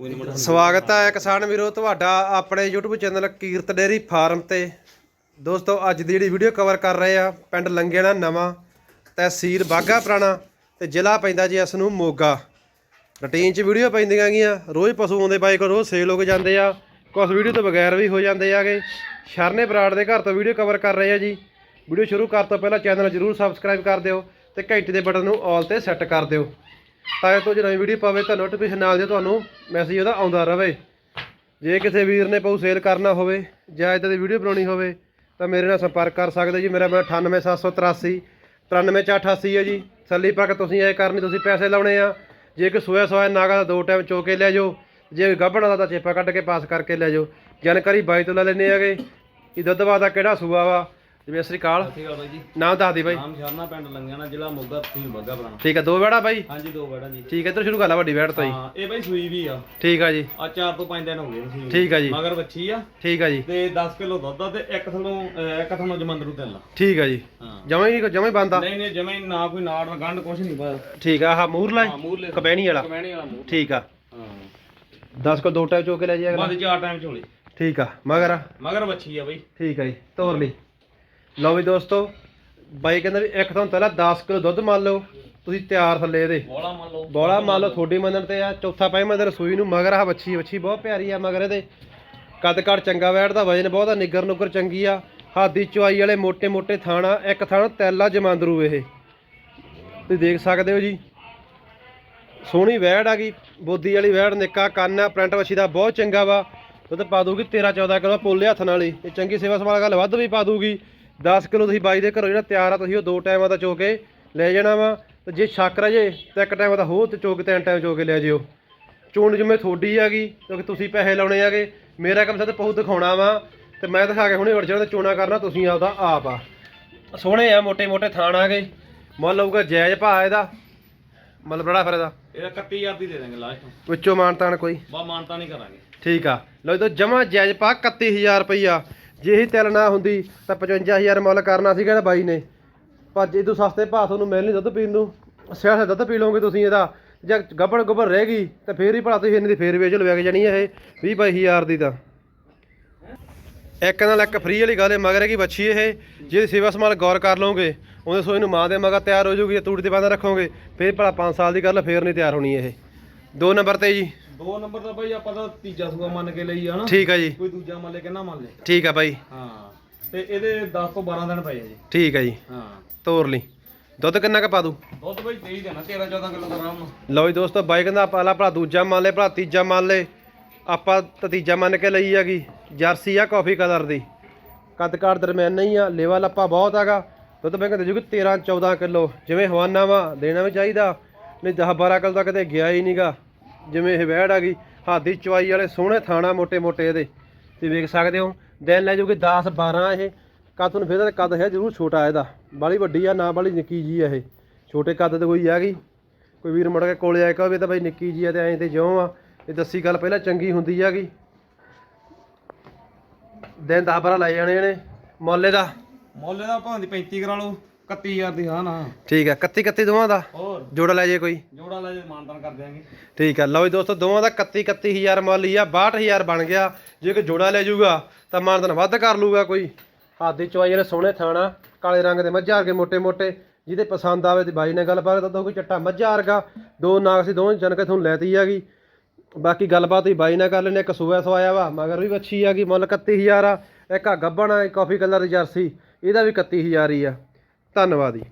ਸਵਾਗਤ ਹੈ ਕਿਸਾਨ ਵੀਰੋ, ਤੁਹਾਡਾ ਆਪਣੇ YouTube channel Kirat dairy farm ਤੇ। ਦੋਸਤੋ, ਅੱਜ ਦੀ ਜਿਹੜੀ ਵੀਡੀਓ ਕਵਰ ਕਰ ਰਹੇ ਆ, ਪਿੰਡ ਲੰਗੇਣਾ ਨਵਾਂ ਤਹਿਸੀਲ ਬਾਗਾ ਪੁਰਾਣਾ ਤੇ ਜ਼ਿਲ੍ਹਾ ਪੈਂਦਾ ਜੀ ਇਸ ਨੂੰ ਮੋਗਾ। ਰੂਟੀਨ 'ਚ ਵੀਡੀਓ ਪੈਂਦੀਆਂ ਗੀਆਂ, ਰੋਜ਼ ਪਸ਼ੂ ਆਉਂਦੇ ਬਾਈ ਕੋਲ, ਰੋਜ਼ ਸੇਲ ਹੋ ਕੇ ਜਾਂਦੇ ਆ ਕੁਝ ਵੀਡੀਓ ਤੋਂ ਬਗੈਰ ਵੀ ਹੋ ਜਾਂਦੇ ਆਗੇ। ਸ਼ਰਨੇ ਬਰਾੜ ਦੇ ਘਰ ਤੋਂ ਵੀਡੀਓ ਕਵਰ ਕਰ ਰਹੇ ਆ ਜੀ। ਵੀਡੀਓ ਸ਼ੁਰੂ ਕਰ ਤੋਂ ਪਹਿਲਾਂ ਚੈਨਲ ਜਰੂਰ ਸਬਸਕ੍ਰਾਈਬ ਕਰ ਦਿਓ ਤੇ ਘੰਟੀ ਦੇ ਬਟਨ ਨੂੰ ਆਲ ਤੇ ਸੈੱਟ ਕਰ ਦਿਓ। ਤਾਂ ਜੇ ਨਵੀਂ ਵੀਡੀਓ ਪਾਵੇ ਤਾਂ ਨੋਟੀਫਿਕੇਸ਼ਨ ਨਾਲ ਦੇ ਤੁਹਾਨੂੰ ਮੈਸੇਜ ਉਹਦਾ ਆਉਂਦਾ ਰਹੇ ਜੇ ਕਿਸੇ ਵੀਰ ਨੇ ਪਊ ਸੇਲ ਕਰਨਾ ਹੋਵੇ ਜਾਂ ਇਦਾਂ ਦੀ ਵੀਡੀਓ ਬਣਾਉਣੀ ਹੋਵੇ ਤਾਂ ਮੇਰੇ ਨਾਲ ਸੰਪਰਕ ਕਰ ਸਕਦੇ ਜੀ। ਮੇਰਾ ਨੰਬਰ 98783 93488 ਹੈ ਜੀ। ਸੱਲੀ ਪੱਕ ਤੁਸੀਂ ਇਹ ਕਰਨੀ, ਤੁਸੀਂ ਪੈਸੇ ਲਾਉਣੇ ਆ। ਜੇ ਕਿ ਸੋਇਆ ਸੋਇਆ ਨਾਗਾ ਦਾ ਦੋ ਟਾਈਮ ਚੋ ਕੇ ਲੈ ਜਾਓ। ਜੇ ਗੱਭਣਾ ਦਾ ਤਾਂ ਚੇਪਾ ਕੱਢ ਕੇ ਪਾਸ ਕਰਕੇ ਲੈ ਜਾਓ। ਜਾਣਕਾਰੀ ਬਾਈ ਤੋਂ ਲੈ ਲੈਣੇ ਆਗੇ ਇਹ ਦੁੱਧਵਾ ਦਾ ਕਿਹੜਾ ਸੂਆ ਵਾ? ਜਿਵੇਂ ਸ੍ਰੀ ਸਤਿ ਸ਼੍ਰੀ ਅਕਾਲ ਬਾਈ ਜੀ। ਨਾਮ ਦੱਸ ਦੀ ਬਾਈ। ਨਾਮ ਸ਼ਰਨਾ ਪਿੰਡ ਲੰਗਿਆਣਾ ਜ਼ਿਲ੍ਹਾ ਮੋਗਾ ਤਹਿਸੀਲ ਬੱਗਾ ਪੁਰਾਣਾ। ਠੀਕ ਹੈ ਦੋ ਬੈੜਾ ਬਾਈ। ਹਾਂਜੀ ਦੋ ਵੜਾ ਜੀ। ਠੀਕ ਹੈ ਇੱਧਰ ਸ਼ੁਰੂ ਕਰ ਲਾ ਵੱਡੀ ਬੈੜ ਤੋਂ ਜੀ ਹਾਂ ਇਹ ਬਾਈ ਸੂਈ ਵੀ ਆ। ਠੀਕ ਆ ਜੀ। ਆ ਚਾਰ ਤੋਂ ਪੰਜ ਦਿਨ ਹੋ ਗਏ ਸੂਈ। ਠੀਕ ਆ ਜੀ। ਮਗਰ ਬੱਚੀ ਆ। ਠੀਕ ਆ ਜੀ। ਤੇ 10 ਕਿਲੋ ਦੁੱਧ ਆ ਤੇ ਇੱਕ ਥਲੋਂ ਇੱਕ ਥਲੋਂ ਜਮੰਦਰੂ ਤਿੰਨ ਲਾ ਠੀਕ ਆ ਜੀ। ਹਾਂ। ਜਮਾਂ ਹੀ ਜਮਾਂ ਹੀ ਬੰਦਾ ਨਹੀਂ ਨਹੀਂ ਜਮੇ ਨਾ ਕੋਈ ਨਾੜ ਨਾ ਗੰਢ ਕੁਛ ਨਹੀਂ ਬਸ ਠੀਕ ਆ ਆਹ ਮੂਰਲਾ ਹਾਂ। ਕਬੈਣੀ ਵਾਲਾ। ਕਮੈਣੀ ਵਾਲਾ ਮੂਰ ਠੀਕ ਆ। ਹਾਂ। 10 ਕੋ ਦੋ ਟਾਈਮ ਚੋ ਕੇ ਲੈ ਜਾਇਆ ਅਗਲਾ ਬਾਅਦ ਚਾਰ ਟਾਈਮ ਝੋਲੇ ਠੀਕ ਆ ਮਗਰ ਆ, ਮਗਰ ਬੱਚੀ ਆ ਬਾਈ। ਠੀਕ ਆ ਜੀ ਤੋਰ ਲਈ। ਲਓ ਵੀ ਦੋਸਤੋ ਬਾਈ ਕਹਿੰਦਾ ਵੀ ਇੱਕ ਤੁਹਾਨੂੰ ਪਹਿਲਾਂ 10 ਕਿਲੋ ਦੁੱਧ ਮੰਨ ਲਓ ਤੁਸੀਂ ਤਿਆਰ ਥੱਲੇ ਇਹਦੇ। ਬੋਲਾ ਮੰਨ ਲਓ। ਬੋਲਾ ਮੰਨ ਲਓ ਤੁਹਾਡੀ ਮੰਨਣ ਤੇ ਆ ਚੌਥਾ ਪਾਈ ਮੰਦਰ ਸੂਈ ਨੂੰ ਮਗਰ ਆ ਵੱਛੀ ਵੱਛੀ ਬਹੁਤ ਪਿਆਰੀ ਆ ਮਗਰ ਇਹਦੇ। ਕੱਦ ਕੱਦ ਚੰਗਾ ਵੈੜ ਦਾ ਵਜਨ ਬਹੁਤ ਆ ਨਿੱਗਰ ਨੁੱਗਰ ਚੰਗੀ ਆ। ਹਾਦੀ ਚੁਆਈ ਵਾਲੇ ਮੋٹے ਮੋٹے ਥਾਣਾ ਇੱਕ ਥਾਣਾ ਤੈਲਾ ਜਮਾਂਦਰੂ ਇਹ। ਤੁਸੀਂ ਦੇਖ ਸਕਦੇ ਹੋ ਜੀ। ਸੋਹਣੀ ਵੈੜ ਆ ਗਈ ਬੋਦੀ ਵਾਲੀ ਵੈੜ ਨਿੱਕਾ ਕੰਨ ਆ ਪ੍ਰਿੰਟ ਵੱਛੀ ਦਾ ਬਹੁਤ ਚੰਗਾ ਵਾ। ਉਹ ਤਾਂ ਪਾ ਦੂਗੀ 13 14 ਕਿਲੋ ਪੋਲੇ ਹੱਥ ਨਾਲ ਹੀ। ਇਹ ਚੰਗੀ ਸੇਵਾ ਸੰਭਾਲ ਗੱਲ ਵੱਧ ਵੀ ਪਾ ਦੂਗੀ 10 ਕਿਲੋ ਤੁਸੀਂ ਬਾਈ ਦੇ ਘਰੋਂ ਜਿਹੜਾ ਤਿਆਰ ਆ ਤੁਸੀਂ ਉਹ ਦੋ ਟਾਈਮਾਂ ਦਾ ਚੋ ਕੇ ਲੈ ਜਾਣਾ ਵਾ। ਤੇ ਜੇ ਛੱਕ ਰਹਿ ਜੇ ਤਾਂ ਇੱਕ ਟਾਈਮ ਦਾ ਹੋਰ ਤੇ ਚੋ ਕੇ ਤਿੰਨ ਟਾਈਮ ਚੋ ਕੇ ਲੈ ਜਿਓ। ਚੋਣ ਜਿਵੇਂ ਥੋੜੀ ਆਗੀ ਕਿਉਂਕਿ ਤੁਸੀਂ ਪੈਸੇ ਲਾਉਣੇ ਆਗੇ ਮੇਰਾ ਕੰਮ ਸਾਤੇ ਬਹੁਤ ਦਿਖਾਉਣਾ ਵਾ ਤੇ ਮੈਂ ਦਿਖਾ ਕੇ ਹੁਣੇ ਵੜ ਜਾਣਾ ਚੋਣਾ ਕਰਨਾ ਤੁਸੀਂ ਆਪਦਾ ਆਪ ਆ। ਸੋਹਣੇ ਆ ਮੋٹے ਮੋٹے ਥਾਣ ਆ ਗਏ। ਮੁੱਲ ਲਊਗਾ ਜਾਇਜ਼ ਭਾਅ ਇਹਦਾ। ਮਤਲਬ ਬੜਾ ਫਿਰ ਇਹਦਾ। ਇਹਦਾ 31000 ਦੀ ਦੇ ਦਾਂਗੇ ਲਾਸਟ ਵਿੱਚੋਂ ਮਾਨਤਾਨ ਕੋਈ? ਬਾ ਮਾਨਤਾ ਨਹੀਂ ਕਰਾਂਗੇ। ਠੀਕ ਆ। ਲਓ ਜੀ ਜਮਾ ਜਾਇਜ਼ ਭਾਅ 31000 ਰੁਪਈਆ। ਜੇ ਇਹ ਤਿਲ ਨਾ ਹੁੰਦੀ ਤਾਂ 55000 ਮੁੱਲ ਕਰਨਾ ਸੀਗਾ ਨਾ ਬਾਈ ਨੇ। ਪਰ ਜੇ ਤੂੰ ਸਸਤੇ ਭਾਅ ਤੁਹਾਨੂੰ ਮਿਲ ਨਹੀਂ ਦੁੱਧ ਪੀਣ ਨੂੰ। ਸਿਆਸਾ ਦੁੱਧ ਪੀ ਲਓਗੇ ਤੁਸੀਂ ਇਹਦਾ। ਜੇ ਗੱਬੜ ਗੁੱਬੜ ਰਹਿ ਗਈ ਤਾਂ ਫੇਰ ਹੀ ਭਲਾ ਤੁਸੀਂ ਇਹਨਾਂ ਦੀ ਫੇਰ ਵੇਚ ਲਵੇਗ ਜਾਣੀ ਹੈ ਇਹ 20 22000 ਦੀ ਤਾਂ। ਇੱਕ ਨਾਲ ਇੱਕ ਫ੍ਰੀ ਵਾਲੀ ਗੱਲ ਹੈ, ਮਗਰ ਹੈਗੀ ਕਿ ਬੱਚੀ ਇਹ। ਜਿਹਦੀ ਸੇਵਾ ਸੰਭਾਲ ਗੌਰ ਕਰ ਲਓਗੇ, ਉਹਦੇ ਸੋਏ ਨੂੰ ਮਾਂ ਦੇ ਮਗਰ ਤਿਆਰ ਹੋ ਜਾਊਗੀ ਤੂੜੀ ਤੇ ਬੰਦ ਰੱਖੋਗੇ, ਫੇਰ ਭਲਾ 5 ਸਾਲ ਦੀ ਗੱਲ, ਫੇਰ ਨਹੀਂ ਤਿਆਰ ਹੋਣੀ ਇਹ। ਦੋ ਨੰਬਰ ਤੇ ਜੀ ਦੋ ਨੰਬਰ ਦਾ ਬਾਈ ਆਪਾਂ ਤਾਂ ਤੀਜਾ ਸੂਆ ਮੰਨ ਕੇ ਲਈ ਆ ਨਾ। ਠੀਕ ਆ ਜੀ। ਕੋਈ ਦੂਜਾ ਮੰਨ ਲੈ ਕਿੰਨਾ ਮੰਨ ਲੈ। ਠੀਕ ਆ ਬਾਈ। ਹਾਂ ਤੇ ਇਹਦੇ 10 ਤੋਂ 12 ਦਿਨ ਪਏ ਆ ਜੀ। ਠੀਕ ਆ ਜੀ। ਹਾਂ। ਤੋਰ ਲਈ। ਦੁੱਧ ਕਿੰਨਾ ਕੁ ਪਾ ਦੂ ਦੁੱਧ ਬਾਈ ਦੇ ਹੀ ਦੇਣਾ 13 14 ਕਿਲੋ ਦਾ ਆਰਾਮ ਨਾਲ। ਲਓ ਜੀ ਦੋਸਤੋ ਬਾਈ ਕਹਿੰਦਾ ਪਹਿਲਾ ਭਲਾ ਦੂਜਾ ਮੰਨ ਲੈ ਭਲਾ ਤੀਜਾ ਮੰਨ ਲੈ। ਆਪਾਂ ਤਾਂ ਤੀਜਾ ਮੰਨ ਕੇ ਲਈ ਹੈਗੀ। ਜਰਸੀ ਆ ਕਾਫੀ ਕਲਰ ਦੀ। ਕੱਦ ਕਾਠ ਦਰਮਿਆਨ ਨਹੀਂ ਆ ਲੇਵਾ ਲੱਪਾ ਬਹੁਤ ਹੈਗਾ। ਦੁੱਧ ਬੈਂਕ ਦੇ ਜੂਗੀ 13 14 ਕਿਲੋ। ਜਿਵੇਂ ਹਵਾਨਾ ਵਾ ਦੇਣਾ ਵੀ ਚਾਹੀਦਾ। ਨਹੀਂ 10 12 ਕਿਲੋ ਤਾਂ ਕਿਤੇ ਗਿਆ ਹੀ ਨਹੀਂਗਾ ਜਿਵੇਂ ਇਹ ਵਹਿੜ ਆ ਗਈ, ਹਾਦੀ ਚਵਾਈ ਵਾਲੇ ਸੋਹਣੇ ਥਾਣਾ ਮੋٹے ਮੋٹے ਇਹਦੇ। ਤੇ ਵੇਖ ਸਕਦੇ ਹੋ, ਦਿਨ ਲੈ ਜੂਗੀ 10 12 ਇਹ। ਕੱਦ ਨੂੰ ਫਿਰ ਕੱਦ ਹੈ ਜ਼ਰੂਰ ਛੋਟਾ ਇਹਦਾ। ਬਾਲੀ ਵੱਡੀ ਆ, ਨਾ ਬਾਲੀ ਨਿੱਕੀ ਜੀ ਆ ਇਹ। ਛੋਟੇ ਕੱਦ ਤੇ ਕੋਈ ਆ ਗਈ ਕੋਈ ਵੀਰ ਮੁੜ ਕੇ ਕੋਲੇ ਆਇਆ ਕਹੇ ਤਾਂ ਬਾਈ ਨਿੱਕੀ ਜੀ ਆ ਤੇ ਐਂ ਤੇ ਜਿਉਂ ਆ। ਇਹ ਦੱਸੀ ਗੱਲ ਪਹਿਲਾਂ ਚੰਗੀ ਹੁੰਦੀ ਆਗੀ ਦਿਨ 10 12 ਲੈ ਜਾਣੇ ਨੇ ਮੋਲੇ ਦਾ ਮੁੱਲ ਇਹਦਾ ਭਾਵੇਂ 35 ਕਰਾ ਲਓ। 31000 ਦੀ ਹਾਂ ਨਾ। ਠੀਕ ਆ 31 31 ਦੋਵਾਂ ਦਾ? ਹੋਰ। ਜੋੜਾ ਲੈ ਜੇ ਕੋਈ। ਜੋੜਾ ਲੈ ਜੇ ਮਾਨਦਾਨ ਕਰ ਦਿਆਂਗੇ। ਠੀਕ ਆ ਲਓ ਜੀ ਦੋਸਤੋ ਦੋਵਾਂ ਦਾ 31 31000 ਮੁੱਲ ਹੀ ਆ 62000 ਬਣ ਗਿਆ। ਜੇ ਕੋਈ ਜੋੜਾ ਲੈ ਜਾਊਗਾ ਤਾਂ ਮਾਨਦਾਨ ਵੱਧ ਕਰ ਲੂਗਾ ਕੋਈ। ਹਾਦੀ ਚੋਈ ਜਿਹੜੇ ਸੋਹਣੇ ਥਾਣਾ ਕਾਲੇ ਰੰਗ ਦੇ ਮੱਝਾਂ ਵਰਗੇ ਮੋٹے ਮੋٹے ਜਿਹਦੇ ਪਸੰਦ ਆਵੇ ਤੇ ਬਾਈ ਨਾਲ ਗੱਲਬਾਤ ਕਰਦਾ ਕੋਈ ਚੱਟਾ ਮੱਝਾਂ ਵਰਗਾ। ਦੋ ਨਾਗ ਸੀ ਦੋਵੇਂ ਜਨ ਕੇ ਤੁਹਾਨੂੰ ਲੈਤੀ ਆਗੀ ਬਾਕੀ ਗੱਲਬਾਤ ਹੀ ਬਾਈ ਨਾਲ ਕਰ ਲੈਨੇ ਇੱਕ ਸੂਆ ਸਵਾਇਆ ਵਾ ਮਗਰ ਵੀ ਵੱਛੀ ਆ ਗਈ ਮੁੱਲ 31000 ਆ। ਇੱਕ ਆ ਗੱਬਣ ਆ ਕਾਫੀ ਕਲਰ ਜਰਸੀ ਇਹਦਾ ਵੀ 31000 ਹੀ ਆ। ਧੰਨਵਾਦ ਜੀ।